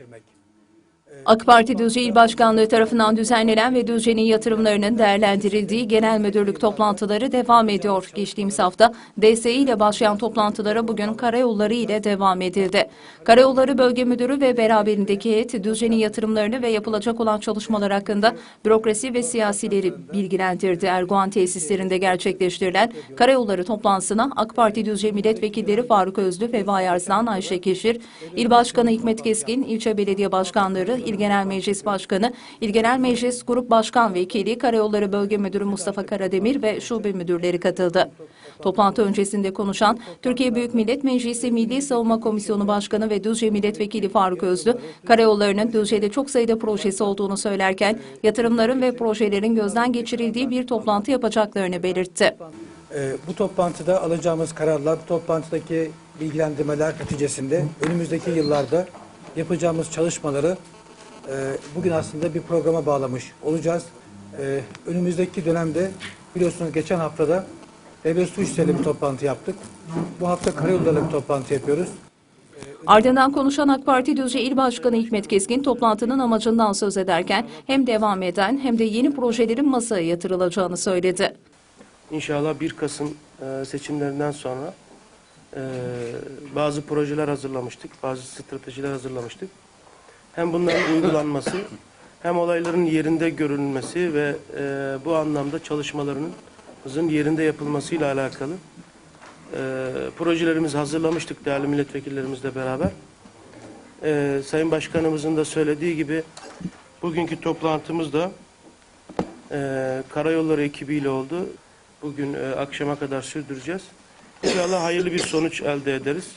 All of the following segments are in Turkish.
geçirmek. AK Parti Düzce İl Başkanlığı tarafından düzenlenen ve Düzce'nin yatırımlarının değerlendirildiği genel müdürlük toplantıları devam ediyor. Geçtiğimiz hafta DSİ ile başlayan toplantılara bugün karayolları ile devam edildi. Karayolları Bölge Müdürü ve beraberindeki heyet Düzce'nin yatırımlarını ve yapılacak olan çalışmalar hakkında bürokrasi ve siyasileri bilgilendirdi. Erdoğan tesislerinde gerçekleştirilen karayolları toplantısına AK Parti Düzce Milletvekilleri Faruk Özlü ve Vayarslan Ayşe Keşir, İl Başkanı Hikmet Keskin, ilçe belediye başkanları, İl Genel Meclis Başkanı, İl Genel Meclis Grup Başkan Vekili, Karayolları Bölge Müdürü Mustafa Karademir ve şube müdürleri katıldı. Toplantı öncesinde konuşan Türkiye Büyük Millet Meclisi Milli Savunma Komisyonu Başkanı ve Düzce Milletvekili Faruk Özlü, karayollarının Düzce'de çok sayıda projesi olduğunu söylerken yatırımların ve projelerin gözden geçirildiği bir toplantı yapacaklarını belirtti. Ee, bu toplantıda alacağımız kararlar, bu toplantıdaki bilgilendirmeler neticesinde önümüzdeki yıllarda yapacağımız çalışmaları e, bugün aslında bir programa bağlamış olacağız. Ee, önümüzdeki dönemde biliyorsunuz geçen haftada Devlet Su İşleri'yle bir toplantı yaptık. Bu hafta karayollarıyla bir toplantı yapıyoruz. Ardından konuşan AK Parti Düzce İl Başkanı Hikmet Keskin toplantının amacından söz ederken hem devam eden hem de yeni projelerin masaya yatırılacağını söyledi. İnşallah 1 Kasım e, seçimlerinden sonra e, bazı projeler hazırlamıştık, bazı stratejiler hazırlamıştık. Hem bunların uygulanması, hem olayların yerinde görülmesi ve e, bu anlamda çalışmalarımızın yerinde yapılmasıyla alakalı e, projelerimizi hazırlamıştık değerli milletvekillerimizle beraber. E, Sayın Başkanımızın da söylediği gibi bugünkü toplantımızda e, karayolları ekibiyle oldu. Bugün e, akşama kadar sürdüreceğiz. İnşallah hayırlı bir sonuç elde ederiz.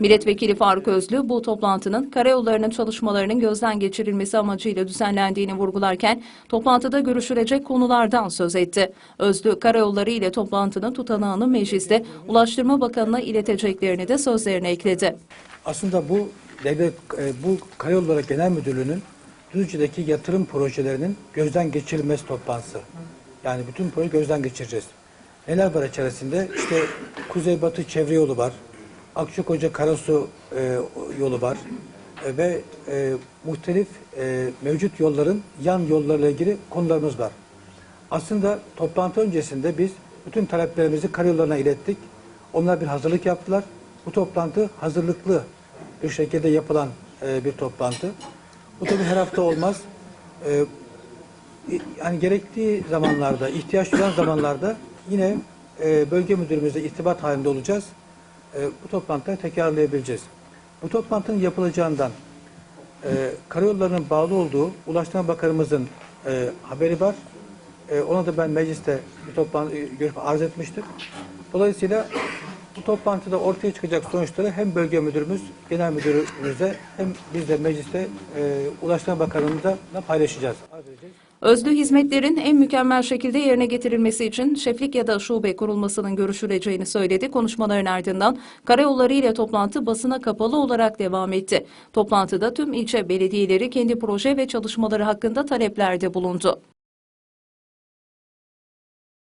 Milletvekili Faruk Özlü bu toplantının karayollarının çalışmalarının gözden geçirilmesi amacıyla düzenlendiğini vurgularken toplantıda görüşülecek konulardan söz etti. Özlü karayolları ile toplantının tutanağını mecliste Ulaştırma Bakanı'na ileteceklerini de sözlerine ekledi. Aslında bu devlet e, bu Karayolları Genel Müdürlüğü'nün Düzce'deki yatırım projelerinin gözden geçirilmesi toplantısı. Yani bütün projeyi gözden geçireceğiz. Neler var içerisinde? İşte Kuzeybatı Çevre Yolu var. Akçakoca Karasu e, yolu var. E, ve e, muhtelif e, mevcut yolların yan yollarla ilgili konularımız var. Aslında toplantı öncesinde biz bütün taleplerimizi karayollarına ilettik. Onlar bir hazırlık yaptılar. Bu toplantı hazırlıklı bir şekilde yapılan e, bir toplantı. Bu tabii her hafta olmaz. E, yani gerektiği zamanlarda, ihtiyaç duyan zamanlarda yine e, bölge müdürümüzle irtibat halinde olacağız. E, bu toplantıları tekrarlayabileceğiz. Bu toplantının yapılacağından e, karayollarının bağlı olduğu Ulaştırma Bakanımızın e, haberi var. E, ona da ben mecliste bir toplantı e, görüp arz etmiştim. Dolayısıyla bu toplantıda ortaya çıkacak sonuçları hem bölge müdürümüz, genel müdürümüze hem biz de mecliste e, Ulaştırma Bakanımızla paylaşacağız. Özlü hizmetlerin en mükemmel şekilde yerine getirilmesi için şeflik ya da şube kurulmasının görüşüleceğini söyledi. Konuşmaların ardından karayolları ile toplantı basına kapalı olarak devam etti. Toplantıda tüm ilçe belediyeleri kendi proje ve çalışmaları hakkında taleplerde bulundu.